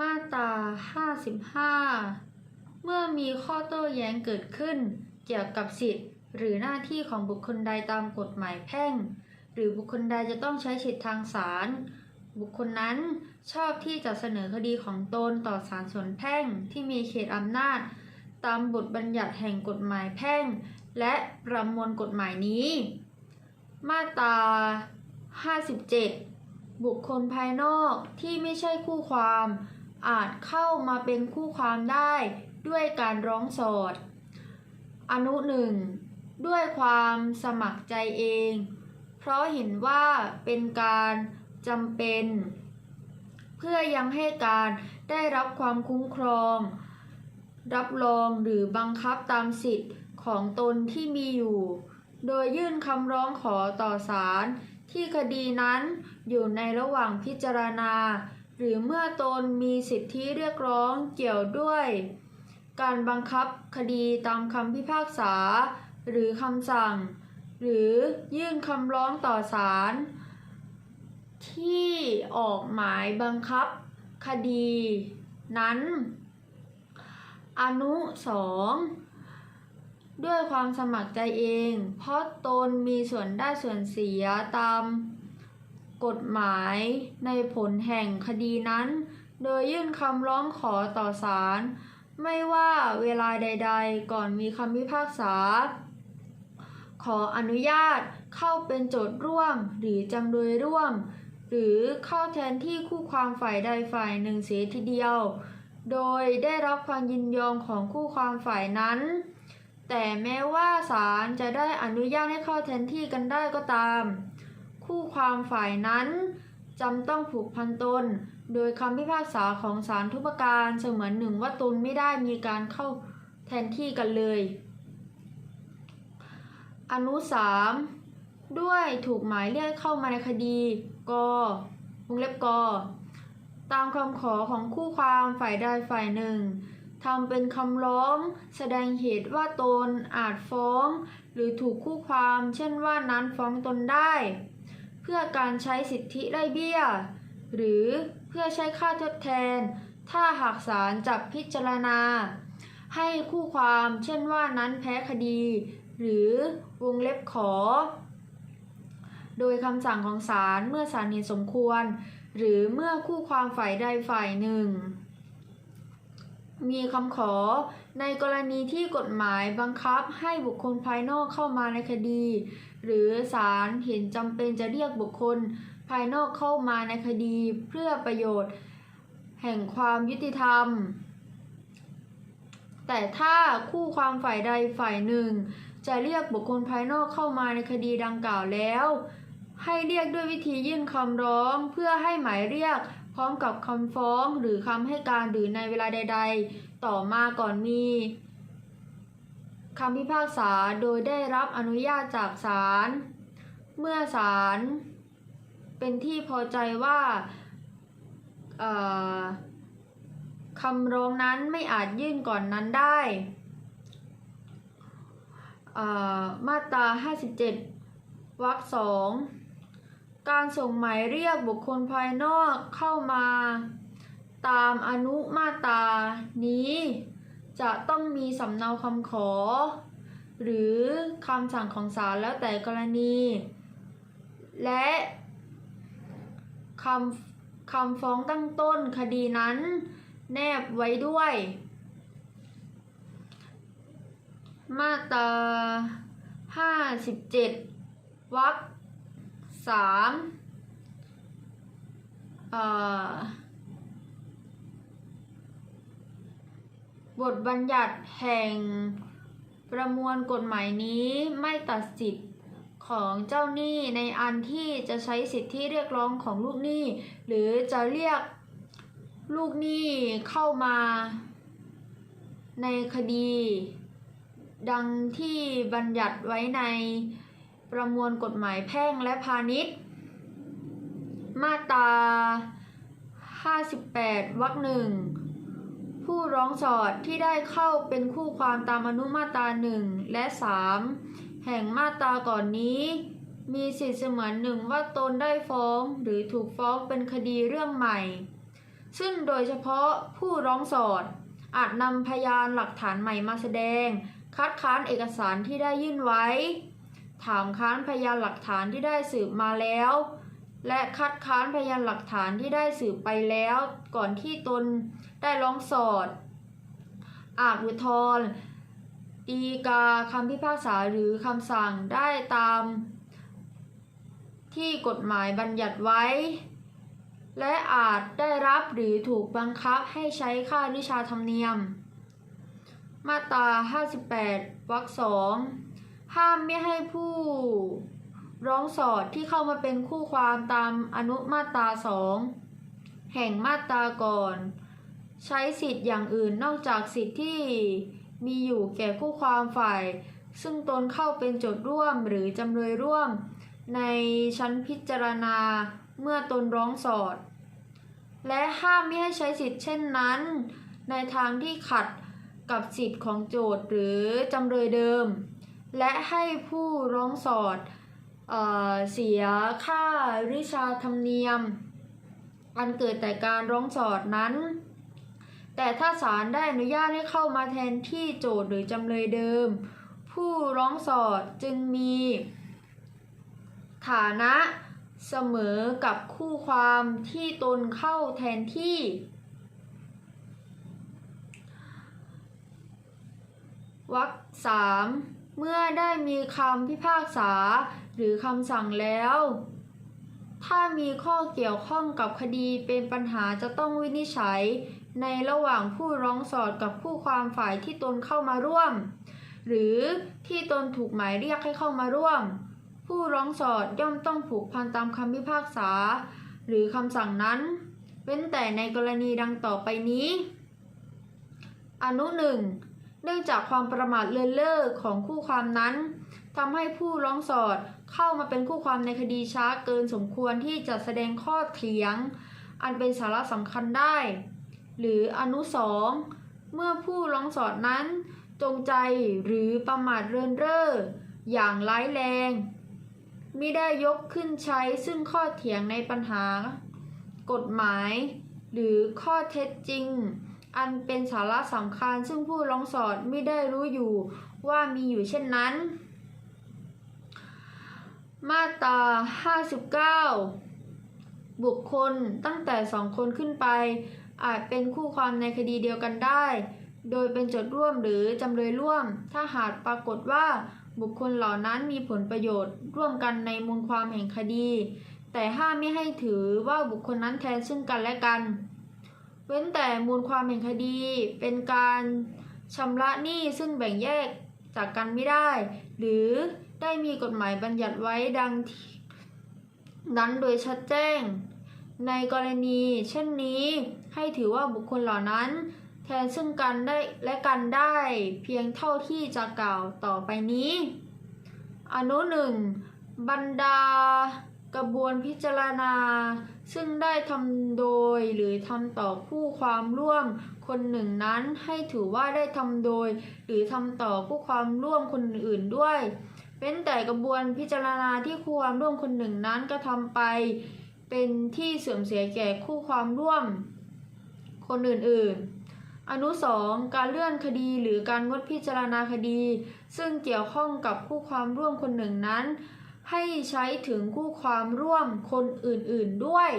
มาตรา55 เมื่อมีข้อโต้แย้งเกิดขึ้น เกี่ยวกับสิทธิ์ หรือหน้าที่ของบุคคลใดตามกฎหมายแพ่ง หรือบุคคลใดจะต้องใช้สิทธิทางศาล บุคคลนั้นชอบที่จะเสนอคดีของตนต่อศาลส่วนแพ่งที่มีเขตอำนาจ ตามบทบัญญัติแห่งกฎหมายแพ่ง และประมวลกฎหมายนี้ มาตรา57 บุคคลภายนอกที่ไม่ใช่คู่ความ อาจเข้ามาเป็นคู่ความได้ด้วยการร้องสอด อนุหนึ่งด้วยความสมัครใจเอง เพราะเห็นว่าเป็นการจำเป็น เพื่อยังให้การได้รับความคุ้มครอง รับรองหรือบังคับตามสิทธิ์ของตนที่มีอยู่ โดยยื่นคำร้องขอต่อศาลที่คดีนั้นอยู่ในระหว่างพิจารณา หรือเมื่อตนมีสิทธิเรียกร้องเกี่ยวด้วย การบังคับคดีตามคำพิพากษา หรือคำสั่ง หรือยื่นคำร้องต่อศาลที่ออกหมายบังคับคดี นั้น อนุสองด้วยความสมัครใจเอง เพราะตนมีส่วนได้ส่วนเสียตาม กฎหมายในผลแห่งคดีนั้น โดยยื่นคำร้องขอต่อศาลไม่ว่าเวลาใด ๆ ก่อนมีคำพิพากษา ขออนุญาตเข้าเป็นโจทย์ร่วมหรือจำเลยร่วม หรือเข้าแทนที่คู่ความฝ่ายใดฝ่ายหนึ่งเสียทีเดียว โดยได้รับความยินยอมของคู่ความฝ่ายนั้น แต่แม้ว่าศาลจะได้อนุญาตให้เข้าแทนที่กันได้ก็ตาม คู่ความฝ่ายนั้นจำต้องผูกพันตน โดยคำพิพากษาของศาลทุกประการเสมือนหนึ่งว่าตนไม่ได้มีการเข้าแทนที่กันเลย อนุสามด้วยถูกหมายเรียกเข้ามาในคดีกวงเล็บกตามคำขอของคู่ความฝ่ายใดฝ่ายหนึ่งทำเป็นคำร้อง แสดงเหตุว่าตนอาจฟ้อง หรือถูกคู่ความ เช่นว่านั้นฟ้องตนได้ เพื่อการใช้สิทธิไล่เบี้ย หรือเพื่อใช้ค่าทดแทน ถ้าหากศาลจับพิจารณา ให้คู่ความเช่นว่านั้นแพ้คดี หรือวงเล็บขอ โดยคำสั่งของศาลเมื่อศาลเห็นสมควร หรือเมื่อคู่ความฝ่ายใดฝ่ายหนึ่ง มีคำขอ ในกรณีที่กฎหมายบังคับให้บุคคลภายนอกเข้ามาในคดี หรือศาลเห็นจำเป็นจะเรียกบุคคลภายนอกเข้ามาในคดีเพื่อประโยชน์ แห่งความยุติธรรม แต่ถ้าคู่ความฝ่ายใดฝ่ายหนึ่ง จะเรียกบุคคลภายนอกเข้ามาในคดีดังกล่าวแล้ว ให้เรียกด้วยวิธียื่นคำร้องเพื่อให้หมายเรียก พร้อมกับคำฟ้องหรือคำให้การหรือในเวลาใด ๆ ต่อมาก่อนมีคำพิพากษาโดยได้รับอนุญาตจากศาลเมื่อศาลเป็นที่พอใจว่าคำร้องนั้นไม่อาจยื่นก่อนนั้นได้ มาตรา 57 วรรคสอง การส่งหมายเรียกบุคคลภายนอกเข้ามา ตามอนุมาตานี้ จะต้องมีสำเนาคำขอ หรือคำสั่งของศาลแล้วแต่กรณี และคำคำฟ้องตั้งต้นคดีนั้นแนบไว้ด้วย มาตราห้าสิบเจ็ดวรรค สามบทบัญญัติแห่งประมวลกฎหมายนี้ไม่ตัดสิทธิ์ของเจ้าหนี้ในอันที่จะใช้สิทธิเรียกร้องของลูกหนี้ หรือจะเรียกลูกหนี้เข้ามา ในคดี ดังที่บัญญัติไว้ใน ประมวลกฎหมายแพ่งและพาณิชย์ มาตรา 58 วรรคหนึ่งผู้ร้องสอดที่ได้เข้าเป็นคู่ความตามอนุมาตราหนึ่งและ 3 แห่งมาตราก่อนนี้ มีสิทธิเสมือนหนึ่งว่าตนได้ฟ้องหรือถูกฟ้องเป็นคดีเรื่องใหม่ ซึ่งโดยเฉพาะผู้ร้องสอดอาจนำพยานหลักฐานใหม่มาแสดง คัดค้านเอกสารที่ได้ยื่นไว้ ถามค้านพยานหลักฐานที่ได้สืบมาแล้ว และคัดค้านพยานหลักฐานที่ได้สืบไปแล้ว ก่อนที่ตนได้ร้องสอด อาจอุทธรตีกาคำพิพากษาหรือคำสั่งได้ตาม ที่กฎหมายบัญญัติไว้ และอาจได้รับหรือถูกบังคับให้ใช้ค่าวิชาธรรมเนียม มาตรา 58 วรรคสอง ห้ามไม่ให้ผู้ร้องสอดที่เข้ามาเป็นคู่ความตามอนุมาตราสองแห่งมาตราก่อน ใช้สิทธิ์อย่างอื่นนอกจากสิทธิ์ที่มีอยู่แก่คู่ความฝ่าย ซึ่งตนเข้าเป็นโจทย์ร่วมหรือจำเลยร่วม ในชั้นพิจารณาเมื่อตนร้องสอด และห้ามไม่ให้ใช้สิทธิ์เช่นนั้น ในทางที่ขัดกับสิทธิ์ของโจทย์หรือจำเลยเดิม และให้ผู้ร้องสอดเอเสียค่าริชาธรรมเนียม อันเกิดแต่การร้องสอดนั้น แต่ถ้าศาลได้อนุญาตให้เข้ามาแทนที่โจทย์หรือจำเลยเดิม ผู้ร้องสอดจึงมีฐานะเสมอกับคู่ความที่ตนเข้าแทนที่ วรรคสาม เมื่อได้มีคำพิพากษาหรือคำสั่งแล้ว ถ้ามีข้อเกี่ยวข้องกับคดีเป็นปัญหาจะต้องวินิจฉัย ในระหว่างผู้ร้องสอดกับผู้ความฝ่ายที่ตนเข้ามาร่วม หรือที่ตนถูกหมายเรียกให้เข้ามาร่วม ผู้ร้องสอดย่อมต้องผูกพันตามคำพิพากษา หรือคำสั่งนั้น เว้นแต่ในกรณีดังต่อไปนี้ อนุหนึ่ง เนื่องจากความประมาทเลินเล่อของคู่ความนั้นทำให้ผู้ร้องสอดเข้ามาเป็นคู่ความในคดีช้าเกินสมควรที่จะแสดงข้อเถียง อันเป็นสาระสำคัญได้ หรืออนุสองเมื่อผู้ร้องสอดนั้นจงใจหรือประมาทเรินเร่ออย่างร้ายแรงมิได้ยกขึ้นใช้ซึ่งข้อเถียงในปัญหา กฎหมาย หรือข้อเท็จจริง อันเป็นสาระสำคัญ ซึ่งผู้ร้องสอดไม่ได้รู้อยู่ว่ามีอยู่เช่นนั้น มาตรา 59 บุคคลตั้งแต่สองคนขึ้นไป อาจเป็นคู่ความในคดีเดียวกันได้ โดยเป็นโจทย์ร่วมหรือจำเลยร่วม ถ้าหากปรากฏว่าบุคคลเหล่านั้นมีผลประโยชน์ ร่วมกันในมูลความแห่งคดี แต่ห้ามไม่ให้ถือว่าบุคคลนั้นแทนซึ่งกันและกัน เว้นแต่มูลความแห่งคดี เป็นการชำระหนี้ซึ่งแบ่งแยกจากกันไม่ได้ หรือได้มีกฎหมายบัญญัติไว้ดังนั้นโดยชัดแจ้ง ในกรณีเช่นนี้ให้ถือว่าบุคคลเหล่านั้น แทนซึ่งกันได้และกันได้เพียงเท่าที่จะกล่าวต่อไปนี้ อนุหนึ่งบรรดากระบวนพิจารณา ซึ่งได้ทำโดยหรือทำต่อคู่ความร่วมคนหนึ่งนั้นให้ถือว่าได้ทำโดย หรือทำต่อคู่ความร่วมคนอื่นด้วยเว้นแต่กระบวนพิจารณาที่คู่ความร่วมคนหนึ่งนั้นก็ทำไป เป็นที่เสื่อมเสียแก่คู่ความร่วม คนอื่นๆอนุสองการเลื่อนคดีหรือการงดพิจารณาคดี ซึ่งเกี่ยวข้องกับคู่ความร่วมคนหนึ่งนั้น ให้ใช้ถึงคู่ความร่วมคนอื่นๆด้วย